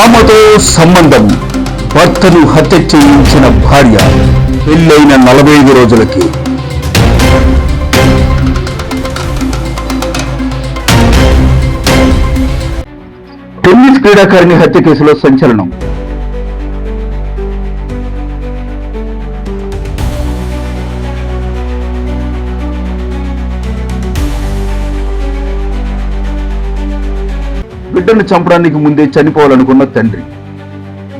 ఆమెతో సంబంధం. భర్తను హత్య చేయించిన భార్య పెళ్ళైన నలభై ఐదు రోజులకి. టెన్నిస్ క్రీడాకారిణి హత్య కేసులో సంచలనం. బిడ్డను చంపడానికి ముందే చనిపోవాలనుకున్న తండ్రి.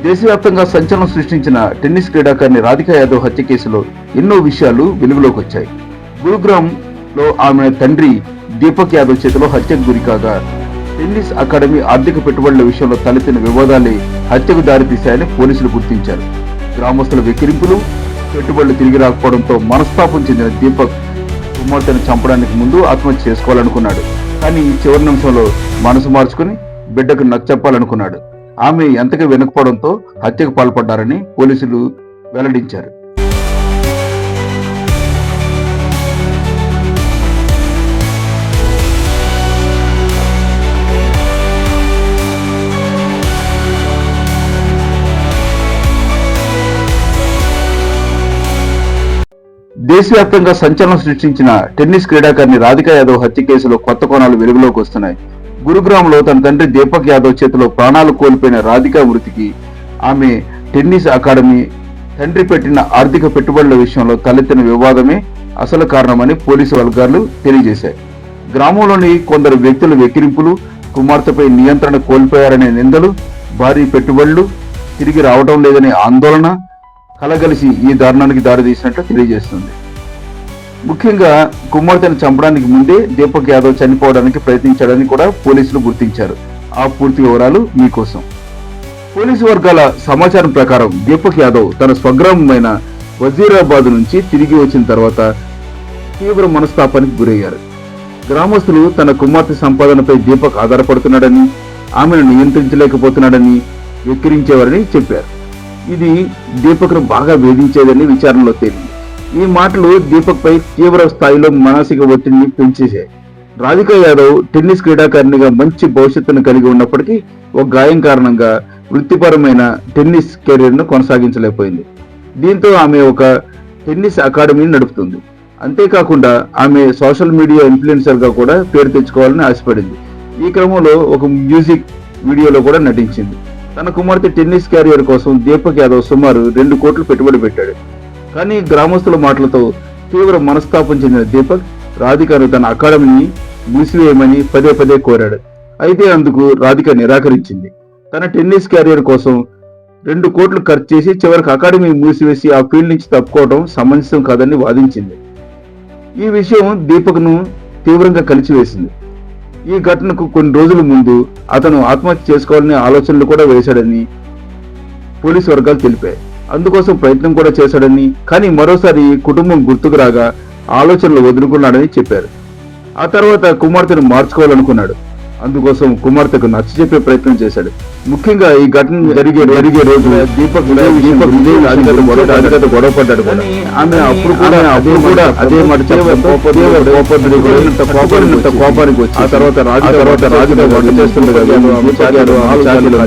దేశవ్యాప్తంగా సంచలనం సృష్టించిన టెన్నిస్ క్రీడాకారిణి రాధికా యాదవ్ హత్య కేసులో ఎన్నో విషయాలు వెలుగులోకి వచ్చాయి గురుగ్రామ్లో ఆమె తండ్రి దీపక్ యాదవ్ చేతిలో హత్యకు గురికాగా టెన్నిస్ అకాడమీ ఆర్థిక పెట్టుబడుల విషయంలో తలెత్తిన వివాదాలే హత్యకు దారితీశాయని పోలీసులు గుర్తించారు. గ్రామస్తుల వెక్కిరింపులు పెట్టుబడులు తిరిగి రాకపోవడంతో మనస్తాపం చెందిన దీపక్ కుమార్తెను చంపడానికి ముందు ఆత్మహత్య చేసుకోవాలనుకున్నాడు. కానీ చివరి నిమిషంలో మనసు మార్చుకుని బిడ్డకు నచ్చప్పాలనుకున్నాడు ఆమె ఎంతగా వెనుకపోవడంతో హత్యకు పాల్పడ్డారని పోలీసులు వెల్లడించారు. దేశవ్యాప్తంగా సంచలనం సృష్టించిన టెన్నిస్ క్రీడాకారిణి రాధికా యాదవ్ హత్య కేసులో కొత్త కోణాలు వెలుగులోకి వస్తున్నాయి. గురుగ్రామ్లో తన తండ్రి దీపక్ యాదవ్ చేతిలో ప్రాణాలు కోల్పోయిన రాధికా మృతికి ఆమె టెన్నిస్ అకాడమీ తండ్రి పెట్టిన ఆర్థిక పెట్టుబడుల విషయంలో తలెత్తిన వివాదమే అసలు కారణమని పోలీసు వర్గాలు తెలియజేశాయి. గ్రామంలోని కొందరు వ్యక్తుల వెక్కిరింపులు కుమార్తెపై నియంత్రణ కోల్పోయారనే నిందలు భారీ పెట్టుబడులు తిరిగి రావడం లేదనే ఆందోళన కలగలిసి ఈ దారుణానికి దారితీసినట్లు తెలియజేస్తుంది. ముఖ్యంగా కుమార్తెను చంపడానికి ముందే దీపక్ యాదవ్ చనిపోవడానికి ప్రయత్నించాడని కూడా పోలీసులు గుర్తించారు. ఆ పూర్తి వివరాలు మీకోసం. పోలీసు వర్గాల సమాచారం ప్రకారం దీపక్ యాదవ్ తన స్వగ్రామమైన వజీరాబాద్ నుంచి తిరిగి వచ్చిన తర్వాత తీవ్ర మనస్తాపానికి గురయ్యారు. గ్రామస్తులు తన కుమార్తె సంపాదనపై దీపక్ ఆధారపడుతున్నాడని ఆమెను నియంత్రించలేకపోతున్నాడని వెక్కిరించేవారని చెప్పారు. ఇది దీపక్ను బాగా వేధించేదని విచారణలో తేలింది. ఈ మాటలు దీపక్ పై తీవ్ర స్థాయిలో మానసిక ఒత్తిడిని పెంచేశాయి. రాధికా యాదవ్ టెన్నిస్ క్రీడాకారిణిగా మంచి భవిష్యత్తును కలిగి ఉన్నప్పటికీ ఒక గాయం కారణంగా వృత్తిపరమైన టెన్నిస్ కెరీర్ను కొనసాగించలేకపోయింది. దీంతో ఆమె ఒక టెన్నిస్ అకాడమీని నడుపుతుంది. అంతేకాకుండా ఆమె సోషల్ మీడియా ఇన్ఫ్లుయెన్సర్గా కూడా పేరు తెచ్చుకోవాలని ఆశపడింది. ఈ క్రమంలో ఒక మ్యూజిక్ వీడియోలో కూడా నటించింది. తన కుమార్తె టెన్నిస్ క్యారియర్ కోసం దీపక్ యాదవ్ సుమారు రెండు కోట్లు పెట్టుబడి పెట్టాడు. కానీ గ్రామస్తుల మాటలతో తీవ్ర మనస్తాపం చెందిన దీపక్ రాధికను తన అకాడమీని మూసివేయమని పదే పదే కోరాడు. అయితే అందుకు రాధిక నిరాకరించింది. తన టెన్నిస్ క్యారియర్ కోసం రెండు కోట్లు ఖర్చు చేసి చివరికి అకాడమీ మూసివేసి ఆ ఫీల్డ్ నుంచి తప్పుకోవడం సమంజసం కాదని వాదించింది. ఈ విషయం దీపక్ను తీవ్రంగా కలిచివేసింది. ఈ ఘటనకు కొన్ని రోజుల ముందు అతను ఆత్మహత్య చేసుకోవాలనే ఆలోచనలు కూడా వేశాడని పోలీసు వర్గాలు తెలిపాయి. అందుకోసం ప్రయత్నం కూడా చేశాడని కానీ మరోసారి కుటుంబం గుర్తుకు రాగా ఆలోచనలు వదులుకున్నాడని చెప్పారు. ఆ తర్వాత కుమార్తెను మార్చుకోవాలనుకున్నాడు. అందుకోసం కుమార్తెకు నచ్చ చెప్పే ప్రయత్నం చేశాడు. ముఖ్యంగా ఈ ఘటన జరిగే జరిగే రోజు దీపక్ దీపక్ విజయ్ రాధికతో గొడవ పడ్డాడు కూడా ఆమె అప్పుడు కూడా అదే కూడా అదే మాట కోపానికి వచ్చి ఆ తర్వాత రాజు తర్వాత రాజుగా వంట చేస్తుండగా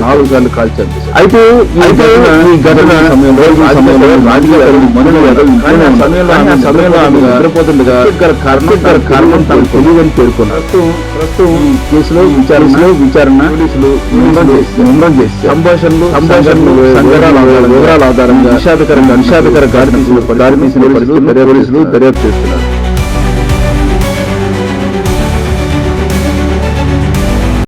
నాలుగు సార్లు కాల్చాడు అయితే అయితే ఈ ఘటన సమయంలో ఆమె నిద్రపోతుండగా కారణం కారణం తనకు తెలియదని పేర్కొన్నారు ప్రస్తుతం ఈ కేసులో విచారణలో విచారణ పోలీసులు ముమ్మరం చేసి సంభాషణలు సంభాషణలు వివరాల ఆధారంగా విషాదకరంగా విషాదకర దారి తీసిన దారి తీసిన పరిస్థితులు పోలీసులు దర్యాప్తు చేస్తున్నారు.